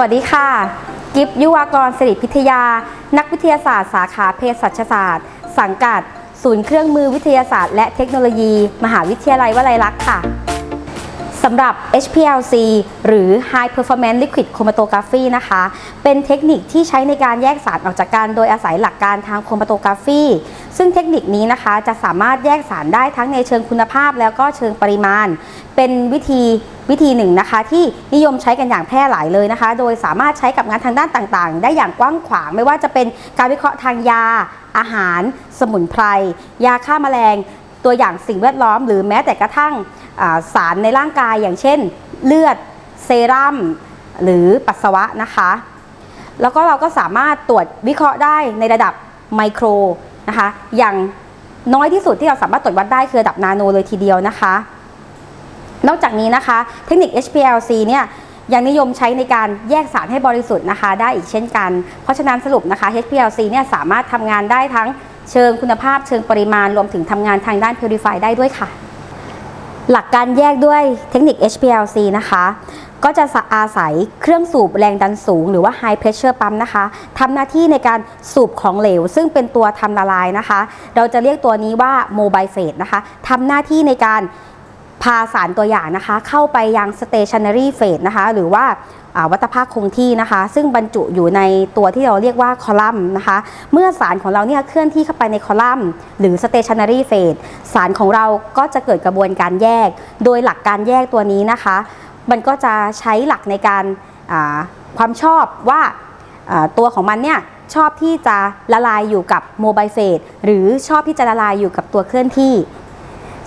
วัสดีค่ะ กิฟยุวากรสิริพิทยา นักวิทยาศาสตร์สาขาเภสัชศาสตร์ สังกัด ศูนย์เครื่องมือวิทยาศาสตร์และเทคโนโลยี มหาวิทยาลัยวลัยลักษณ์ค่ะำหรับ HPLC หรือ High Performance Liquid Chromatography นะคะ เป็นเทคนิคที่ใช้ในการแยกสารออกจากกันโดยอาศัยหลักการทาง Chromatography ซึ่งเทคนิคนี้นะคะจะสามารถแยกสารได้ทั้งในเชิงคุณภาพแล้วก็เชิงปริมาณ เป็นวิธีวิธีหนึ่งนะคะที่นิยมใช้กันอย่างแพร่หลายเลยนะคะ โดยสามารถใช้กับงานทางด้านต่างๆ ได้อย่างกว้างขวางไม่ว่าจะเป็นการวิเคราะห์ทางยาอาหาร สมุนไพรยาฆ่าแมลง ตัวอย่างสิ่งแวดล้อม หรือแม้แต่กระทั่งสารในร่างกายอย่างเช่น เลือดเซรั่มหรือปัสสาวะนะคะ แล้วก็เราก็สามารถตรวจวิเคราะห์ได้ในระดับไมโครนะคะอย่างน้อยที่สุดที่เราสามารถตรวจวัดได้คือระดับนาโนเลยทีเดียวนะคะ นอกจากนี้นะคะ เทคนิค HPLC เนี่ยยังนิยมใช้ในการแยกสารให้บริสุทธิ์นะคะ ได้อีกเช่นกัน เพราะฉะนั้นสรุปนะคะ HPLC เนี่ยสามารถทำงานได้ทั้ง เชิงคุณภาพเชิงปริมาณรวมถึงทำงานทางด้าน Purify ได้ด้วยค่ะ หลักการแยกด้วยเทคนิค HPLC นะคะ ก็จะอาศัยเครื่องสูบแรงดันสูง หรือว่า High Pressure Pump นะคะทำหน้าที่ในการสูบของเหลว ซึ่งเป็นตัวทำละลายนะคะ เราจะเรียกตัวนี้ว่า Mobile Phase นะคะทำหน้าที่ในการพาสารตัวอย่างนะคะ เข้าไปยัง Stationary Phase นะคะ หรือว่า วัตภาคคงที่นะคะ ซึ่งบรรจุอยู่ในตัวที่เราเรียกว่าคอลัมน์นะคะ เมื่อสารของเราเนี่ยเคลื่อนที่เข้าไปในคอลัมน์ หรือ stationary phase สารของเราก็จะเกิดกระบวนการแยก โดยหลักการแยกตัวนี้นะคะ มันก็จะใช้หลักในการความชอบว่าอ่าตัวของมันเนี่ยชอบที่จะละลายอยู่กับโมบายเฟสหรือชอบที่จะละลายอยู่กับตัวเคลื่อนที่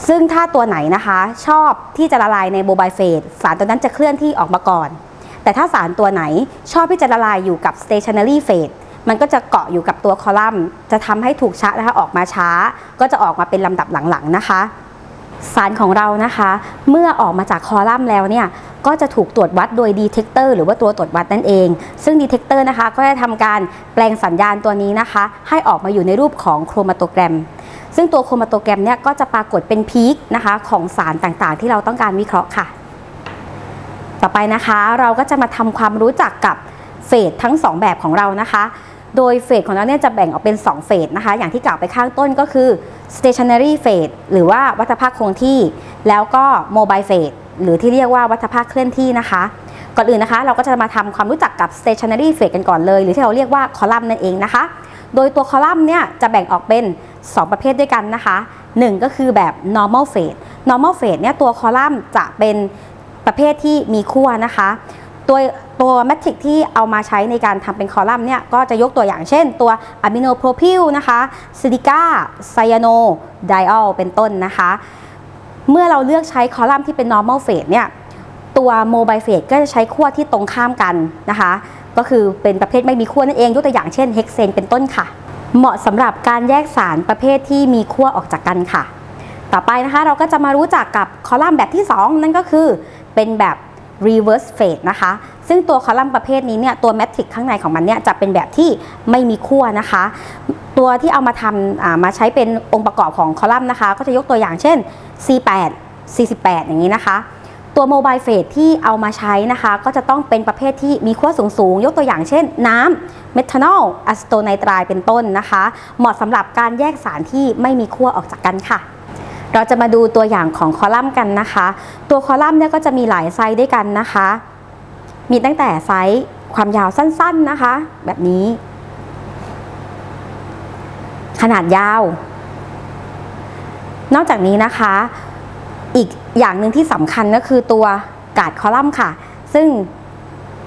ซึ่งถ้าตัวไหนนะคะ ชอบที่จะละลายในโมบายเฟสสารตัวนั้นจะเคลื่อนที่ออกมาก่อน แต่ถ้าสารตัวไหนชอบที่จะละลายอยู่กับ stationary phase มันก็จะเกาะอยู่กับตัวคอลัมน์ จะทำให้ถูกชะนะคะออกมาช้า ก็จะออกมาเป็นลำดับหลังๆนะคะ สารของเรานะคะ เมื่อออกมาจากคอลัมน์แล้วเนี่ยก็จะถูกตรวจวัดโดยดีเทคเตอร์หรือว่าตัวตรวจวัดนั่นเอง ซึ่งดีเทคเตอร์นะคะก็จะทำการแปลงสัญญาณตัวนี้นะคะ ให้ออกมาอยู่ในรูปของโครมาโตแกรม ซึ่งตัวโครมาโตแกรมเนี่ยก็จะปรากฏเป็นพีคนะคะของสารต่างๆ ที่เราต้องการวิเคราะห์ค่ะ ต่อไปนะคะเราก็จะมาทำความรู้จักกับเฟสทั้ง 2 แบบของเรานะคะ โดยเฟสของเราเนี่ยจะแบ่งออกเป็น 2 เฟสนะคะ อย่างที่กล่าวไปข้างต้นก็คือ stationary phase หรือว่าวัฏภาคคงที่ แล้วก็ mobile phase หรือที่เรียกว่าวัฏภาคเคลื่อนที่นะคะ ก่อนอื่นนะคะ เราก็จะมาทำความรู้จักกับ stationary phase กันก่อนเลย หรือที่เราเรียกว่าคอลัมน์นั่นเองนะคะ โดยตัวคอลัมน์เนี่ยจะแบ่งออกเป็น 2 ประเภทด้วยกันนะคะ 1 ก็คือแบบ normal phase normal phase เนี่ยตัวคอลัมน์จะเป็น ประเภทที่มีขั้วนะคะ ตัวตัวแมทริกที่เอามาใช้ในการทำเป็นคอลัมน์เนี่ยก็จะยกตัวอย่างเช่น ตัวอะมิโนโพรพิลนะคะซิลิก้าไซยาโนไดออลเป็นต้นนะคะ เมื่อเราเลือกใช้คอลัมน์ที่เป็น normal phase เนี่ยตัว mobile phase ก็จะใช้ขั้วที่ตรงข้ามกันนะคะ ก็คือเป็นประเภทไม่มีขั้วนั่นเองยกตัวอย่างเช่นเฮกเซนเป็นต้นค่ะ เหมาะสำหรับการแยกสารประเภทที่มีขั้วออกจากกันค่ะ ต่อไปนะคะเราก็จะมารู้จักกับคอลัมน์แบบที่ 2 นั่นก็คือ เป็นแบบ reverse phase นะคะ ซึ่งตัวคอลัมน์ประเภทนี้เนี่ย ตัวแมทริกข้างในของมันเนี่ย จะเป็นแบบที่ไม่มีขั้วนะคะ ตัวที่เอามาทำามาใช้เป็นองค์ประกอบของคอลัมน์นะคะ ก็จะยกตัวอย่างเช่น C8 C18 อย่างนี้นะคะ ตัวโมบายเฟสที่เอามาใช้นะคะ ก็จะต้องเป็นประเภทที่มีขั้วสูงๆ ยกตัวอย่างเช่น น้ำเมทานอลอะสโตไนตรายเป็นต้นนะคะ เหมาะสำหรับการแยกสารที่ไม่มีขั้วออกจากกันค่ะ เราจะมาดูตัวอย่างของคอลัมน์กันนะคะ ตัวคอลัมน์เนี่ยก็จะมีหลายไซส์ด้วยกันนะคะ มีตั้งแต่ไซส์ความยาวสั้นๆนะคะ แบบนี้ ขนาดยาว นอกจากนี้นะคะ อีกอย่างหนึ่งที่สำคัญก็คือตัวกาดคอลัมน์ค่ะ ซึ่ง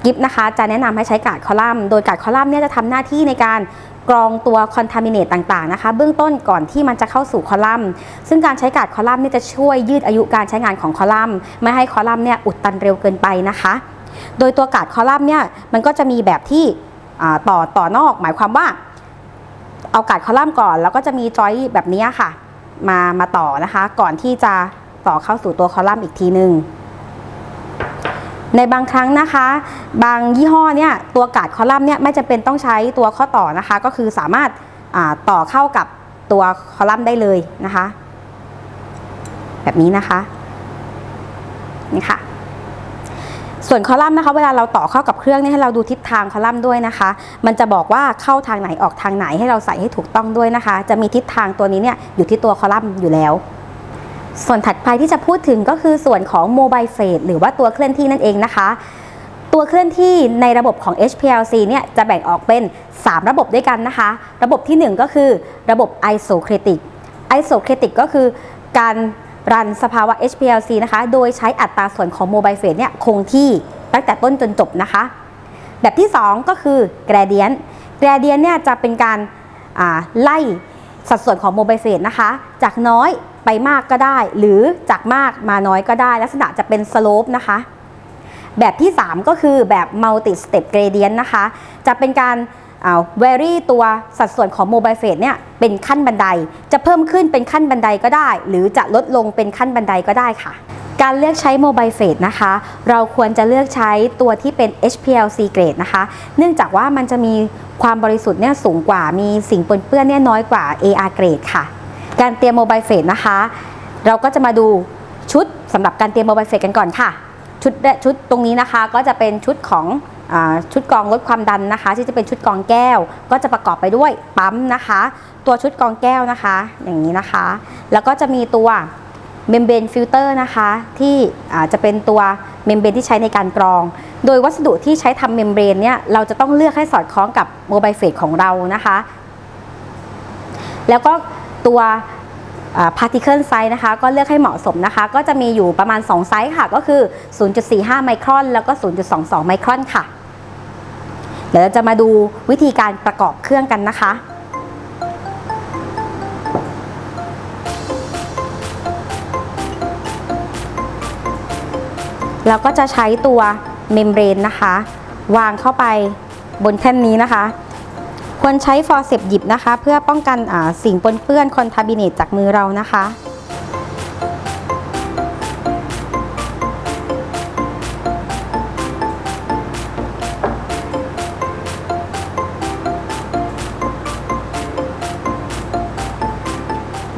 กิฟนะคะจะแนะนำให้ใช้กาดคอลัมน์ โดยกาดคอลัมน์เนี่ยจะทำหน้าที่ในการ กรองตัวคอนทามิเนตต่างๆนะคะ เบื้องต้นก่อนที่มันจะเข้าสู่คอลัมน์ ซึ่งการใช้กาดคอลัมน์นี่จะช่วยยืดอายุการใช้งานของคอลัมน์ ไม่ให้คอลัมน์เนี่ยอุดตันเร็วเกินไปนะคะ โดยตัวกาดคอลัมน์เนี่ยมันก็จะมีแบบที่ต่อต่อนอก หมายความว่า เอากาดคอลัมน์ก่อน แล้วก็จะมีจอยแบบนี้ค่ะ มามาต่อนะคะ ก่อนที่จะต่อเข้าสู่ตัวคอลัมน์อีกทีหนึ่ง ในบางครั้งนะคะ บางยี่ห้อเนี่ยตัวกาดคอลัมน์เนี่ยไม่จำเป็นต้องใช้ตัวข้อต่อนะคะ ก็คือสามารถต่อเข้ากับตัวคอลัมน์ได้เลยนะคะ แบบนี้นะคะนี่ค่ะส่วนคอลัมน์นะคะเวลาเราต่อเข้ากับเครื่องนี่ให้เราดูทิศทางคอลัมน์ด้วยนะคะ มันจะบอกว่าเข้าทางไหนออกทางไหนให้เราใส่ให้ถูกต้องด้วยนะคะ จะมีทิศทางตัวนี้เนี่ยอยู่ที่ตัวคอลัมน์อยู่แล้ว ส่วนถัดไปที่จะพูดถึงก็คือส่วนของโมบายเฟสหรือว่าตัวเคลื่อนที่นั่นเองนะคะ ตัวเคลื่อนที่ในระบบของ HPLC เนี่ยจะแบ่งออกเป็น 3 ระบบด้วยกันนะคะ ระบบทีหนึ่1 ก็คือระบบ isocratic isocratic ก็คือการรันสภาวะ HPLC นะคะ โดยใช้อัตราส่วนของโมบายเฟสเนี่ยคงที่ตั้งแต่ต้นจนจบนะคะ แบบที่ 2 ก็คือ gradient gradient เนี่ยจะเป็นการไล่สัดส่วนของโมบายเฟสนะคะ จากน้อย ไปมากก็ได้ หรือจากมากมาน้อยก็ได้ ลักษณะจะเป็น slope นะคะ แบบที่ 3 ก็คือแบบ multi step gradient นะคะ จะเป็นการอ่า vary ตัวสัดส่วนของ mobile phase เนี่ยเป็นขั้นบันได จะเพิ่มขึ้นเป็นขั้นบันไดก็ได้ หรือจะลดลงเป็นขั้นบันไดก็ได้ค่ะ การเลือกใช้ mobile phase นะคะ เราควรจะเลือกใช้ตัวที่เป็น HPLC grade นะคะ เนื่องจากว่ามันจะมีความบริสุทธิ์เนี่ยสูงกว่ามีสิ่งปนเปื้อนเนี่ยน้อยกว่า AR grade ค่ะ การเตรียม mobile phase นะคะ เราก็จะมาดูชุดสำหรับการเตรียม mobile phase กันก่อนค่ะ ชุดชุดตรงนี้นะคะก็จะเป็นชุดของอชุดกรองลดความดันนะคะ ที่จะเป็นชุดกรองแก้ว ก็จะประกอบไปด้วยปั๊มนะคะ ตัวชุดกรองแก้วนะคะ อย่างนี้นะคะ แล้วก็จะมีตัวเมมเบรนฟิลเตอร์นะคะ ที่จะเป็นตัวเมมเบรนที่ใช้ในการกรอง โดยวัสดุที่ใช้ทำเมมเบรนเนี่ยเราจะต้องเลือกให้สอดคล้องกับโมบายเฟสของเรานะคะ แล้วก็ ตัว particle size นะคะ ก็เลือกให้เหมาะสมนะคะ ก็จะมีอยู่ประมาณ 2 ไซส์ค่ะ ก็คือ 0.45 ไมครอน แล้วก็ 0.22 ไมครอนค่ะ เดี๋ยวเราจะมาดูวิธีการประกอบเครื่องกันนะคะเราก็จะใช้ตัวเมมเบรนนะคะ วางเข้าไปบนแท่นนี้นะคะ ควรใช้ฟอร์เซปหยิบนะคะ เพื่อป้องกันสิ่งปนเปื้อนคอนทาบิเนตจากมือเรานะคะ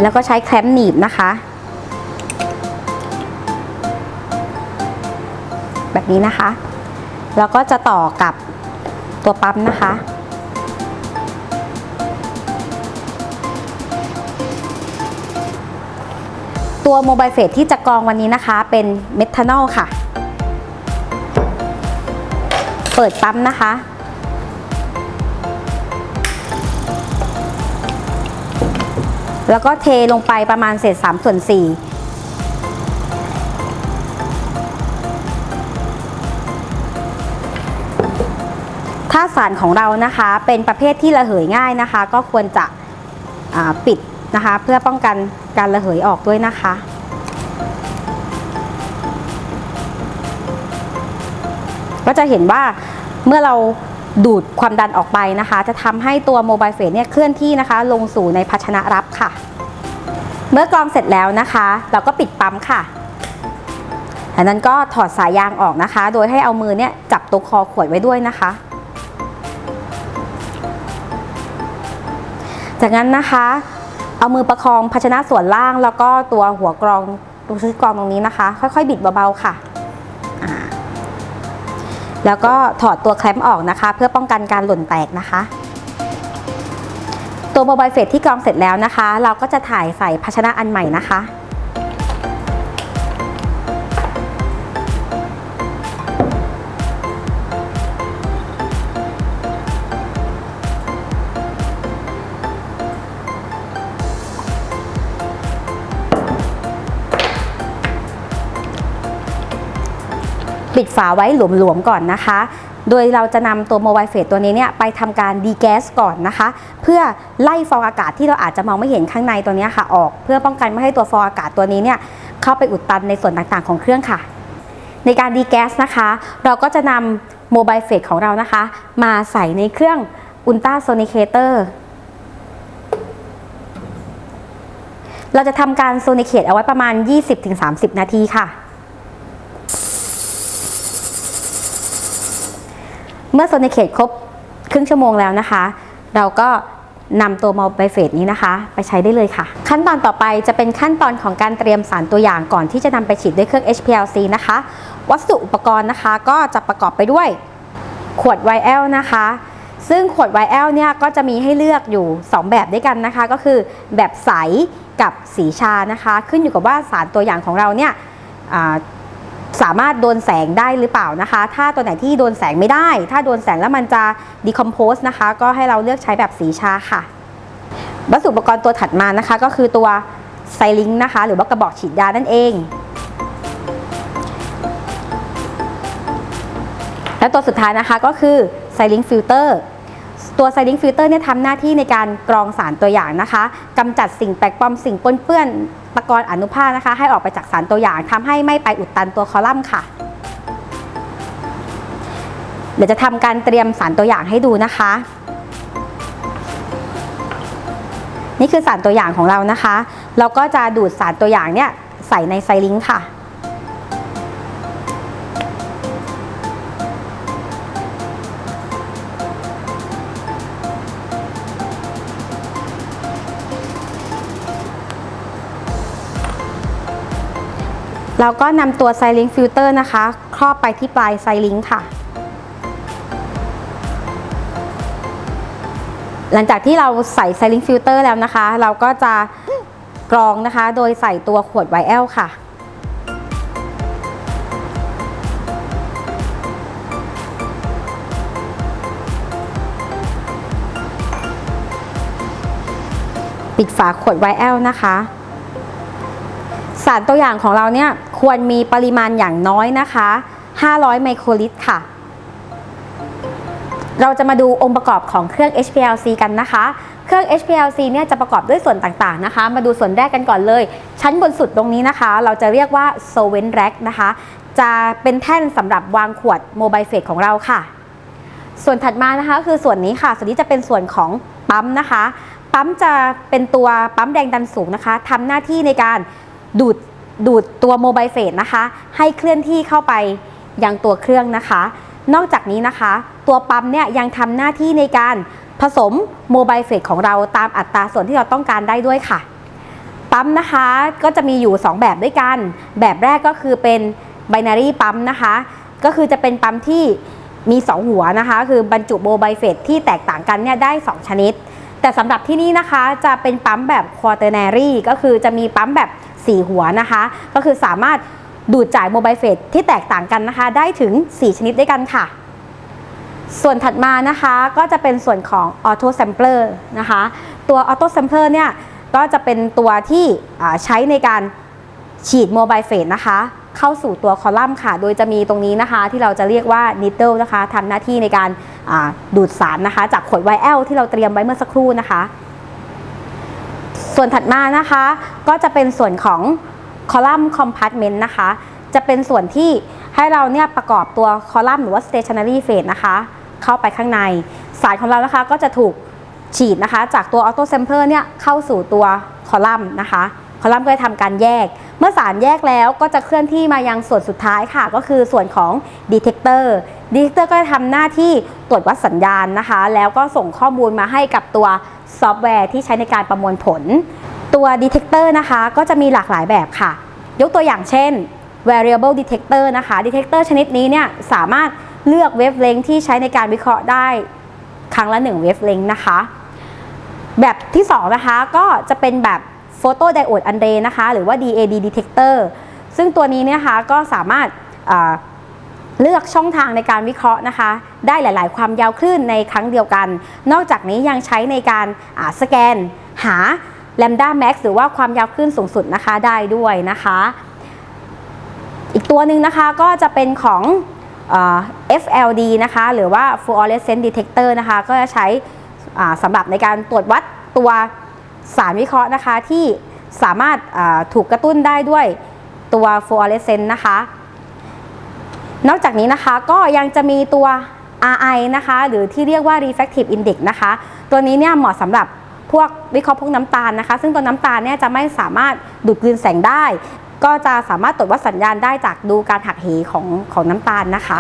แล้วก็ใช้แคลมหนีบนะคะ แบบนี้นะคะ แล้วก็จะต่อกับตัวปั๊มนะคะ ตัวโมบายเฟสที่จะกรองวันนี้นะคะ เป็นเมทานอลค่ะ เปิดปั๊มนะคะ แล้วก็เทลงไปประมาณเศษ3ส่วน4ถ้าสารของเรานะคะเป็นประเภทที่ระเหยง่ายนะคะ ก็ควรจะปิดนะคะเพื่อป้องกัน การระเหยออกด้วยนะคะ ก็จะเห็นว่าเมื่อเราดูดความดันออกไปนะคะ จะทำให้ตัวโมบายเฟสเนี่ยเคลื่อนที่นะคะ ลงสู่ในภาชนะรับค่ะ เมื่อกรองเสร็จแล้วนะคะ เราก็ปิดปั๊มค่ะจากนั้นก็ถอดสายยางออกนะคะ โดยให้เอามือเนี่ยจับตัวคอขวดไว้ด้วยนะคะ จากนั้นนะคะ เอามือประคองภาชนะส่วนล่าง แล้วก็ตัวหัวกรองตัวชุดกรองตรงนี้นะคะ ค่อยๆ บิดเบาๆค่ะ แล้วก็ถอดตัวแคลมออกนะคะ เพื่อป้องกันการหล่นแตกนะคะ ตัวโมบายเฟสที่กรองเสร็จแล้วนะคะ เราก็จะถ่ายใส่ภาชนะอันใหม่นะคะ ปิดฝาไว้หลวมๆก่อนนะคะ โดยเราจะนำตัวโมบายเฟสตัวนี้เนี่ยไปทำการดีแก๊สก่อนนะคะ เพื่อไล่ฟองอากาศที่เราอาจจะมองไม่เห็นข้างในตัวนี้ค่ะออก เพื่อป้องกันไม่ให้ตัวฟองอากาศตัวนี้เนี่ยเข้าไปอุดตันในส่วนต่างๆของเครื่องค่ะ ในการดีแก๊สนะคะ เราก็จะนำโมบายเฟสของเรานะคะ มาใส่ในเครื่องอุลตราโซนิเคเตอร์เราจะทำการโซนิเคตเอาไว้ประมาณ 20-30 นาทีค่ะ เมื่อโซนิเคตครบครึ่งชั่วโมงแล้วนะคะ เราก็นำตัวมอลไบเฟตนี้นะคะ ไปใช้ได้เลยค่ะ ขั้นตอนต่อไปจะเป็นขั้นตอนของการเตรียมสารตัวอย่างก่อนที่จะนำไปฉีดด้วยเครื่อง HPLC นะคะ วัสดุอุปกรณ์นะคะก็จะประกอบไปด้วยขวด YL นะคะ ซึ่งขวด YL เนี่ยก็จะมีให้เลือกอยู่ 2 แบบด้วยกันนะคะ ก็คือแบบใสกับสีชานะคะ ขึ้นอยู่กับว่าสารตัวอย่างของเราเนี่ย สามารถโดนแสงได้หรือเปล่านะคะ ถ้าตัวไหนที่โดนแสงไม่ได้ ถ้าโดนแสงแล้วมันจะ decompose นะคะ ก็ให้เราเลือกใช้แบบสีชาค่ะ วัสดุอุปกรณ์ตัวถัดมานะคะ ก็คือตัวไซลิงนะคะ หรือว่ากระบอกฉีดยานั่นเอง และตัวสุดท้ายนะคะก็คือไซลิงฟิลเตอร์ ตัวไซลิงฟิลเตอร์เนี่ยทำหน้าที่ในการกรองสารตัวอย่างนะคะกำจัดสิ่งแปลกปลอมสิ่งปนเปื้อนตะกอนอนุภาคนะคะ ให้ออกไปจากสารตัวอย่างทำให้ไม่ไปอุดตันตัวคอลัมน์ค่ะ เดี๋ยวจะทำการเตรียมสารตัวอย่างให้ดูนะคะ นี่คือสารตัวอย่างของเรานะคะ เราก็จะดูดสารตัวอย่างเนี่ยใส่ในไซลิงค์ค่ะ เราก็นำตัวไซลิงฟิลเตอร์นะคะ ครอบไปที่ปลายไซลิงค่ะ หลังจากที่เราใส่ไซลิงฟิลเตอร์แล้วนะคะ เราก็จะกรองนะคะ โดยใส่ตัวขวด YL ค่ะปิดฝาขวด YL นะคะ สารตัวอย่างของเราเนี่ยควรมีปริมาณอย่างน้อยนะคะ 500 ไมโครลิตรค่ะ เราจะมาดูองค์ประกอบของเครื่อง HPLC กันนะคะ เครื่อง HPLC เนี่ยจะประกอบด้วยส่วนต่างๆนะคะ มาดูส่วนแรกกันก่อนเลย ชั้นบนสุดตรงนี้นะคะ เราจะเรียกว่า solvent rack นะคะ จะเป็นแท่นสำหรับวางขวดโมบายเฟสของเราค่ะ ส่วนถัดมานะคะคือส่วนนี้ค่ะ ส่วนนี้จะเป็นส่วนของปั๊มนะคะ ปั๊มจะเป็นตัวปั๊มแรงดันสูงนะคะทำหน้าที่ในการ ดูดดูดตัวโมบายเฟสนะคะ ให้เคลื่อนที่เข้าไปยังตัวเครื่องนะคะ นอกจากนี้นะคะ ตัวปั๊มเนี่ยยังทำหน้าที่ในการผสมโมบายเฟสของเราตามอัตราส่วนที่เราต้องการได้ด้วยค่ะ ปั๊มนะคะก็จะมีอยู่ 2 แบบด้วยกัน แบบแรกก็คือเป็น binary ปั๊มนะคะ ก็คือจะเป็นปั๊มที่มี 2 หัวนะคะ คือบรรจุโมบายเฟสที่แตกต่างกันเนี่ยได้ 2 ชนิด แต่สำหรับที่นี่นะคะจะเป็นปั๊มแบบ quaternary ก็คือจะมีปั๊มแบบ 4 หัวนะคะ ก็คือสามารถดูดจ่ายโมบายเฟสที่แตกต่างกันนะคะ ได้ถึง 4 ชนิดด้วยกันค่ะ ส่วนถัดมานะคะก็จะเป็นส่วนของ auto sampler นะคะ ตัว auto sampler เนี่ยก็จะเป็นตัวที่ใช้ในการฉีดโมบายเฟสนะคะ เข้าสู่ตัวคอลัมน์ค่ะ โดยจะมีตรงนี้นะคะ ที่เราจะเรียกว่า needle นะคะทำหน้าที่ในการดูดสารนะคะ จากขวด YL ที่เราเตรียมไว้เมื่อสักครู่นะคะ ส่วนถัดมานะคะ ก็จะเป็นส่วนของคอลัมน์คอมพาร์ตเมนต์นะคะ จะเป็นส่วนที่ให้เราเนี่ยประกอบตัวคอลัมน์หรือว่า stationary phase นะคะ เข้าไปข้างใน สายของเรานะคะก็จะถูกฉีดนะคะ จากตัว auto sampler เนี่ยเข้าสู่ตัวคอลัมน์นะคะ คอลัมน์ก็จะทำการแยก เมื่อสารแยกแล้วก็จะเคลื่อนที่มายังส่วนสุดท้ายค่ะ ก็คือส่วนของ detector detector ก็จะทำหน้าที่ตรวจวัดสัญญาณนะคะ แล้วก็ส่งข้อมูลมาให้กับตัวซอฟต์แวร์ที่ใช้ในการประมวลผล ตัว detector นะคะก็จะมีหลากหลายแบบค่ะ ยกตัวอย่างเช่น variable detector นะคะ detector ชนิดนี้เนี่ยสามารถเลือกเวฟเลงที่ใช้ในการวิเคราะห์ได้ครั้งละ1เวฟเลงนะคะ แบบที่2นะคะก็จะเป็นแบบ photo diode array นะคะ หรือว่า DAD detector ซึ่งตัวนี้เนี่ยนะคะก็สามารถเลือกช่องทางในการวิเคราะห์นะคะ ได้หลาย ๆ ความยาวคลื่นในครั้งเดียวกัน นอกจากนี้ยังใช้ในการสแกนหา lambda max หรือว่าความยาวคลื่นสูงสุดนะคะได้ด้วยนะคะ อีกตัวหนึ่งนะคะก็จะเป็นของอ FLD นะคะ หรือว่า fluorescent detector นะคะ ก็จะใช้สำหรับในการตรวจวัดตัวสารวิเคราะห์นะคะ ที่สามารถถูกกระตุ้นได้ด้วยตัว fluorescent นะคะ นอกจากนี้นะคะก็ยังจะมีตัว RI นะคะ หรือที่เรียกว่า refractive index นะคะ ตัวนี้เนี่ยเหมาะสำหรับ พวกวิเคราะห์พวกน้ำตาลนะคะ ซึ่งตัวน้ำตาลเนี่ยจะไม่สามารถดูดกลืนแสงได้ ก็จะสามารถตรวจวัดสัญญาณได้จากดูการหักเหของของน้ำตาลนะคะ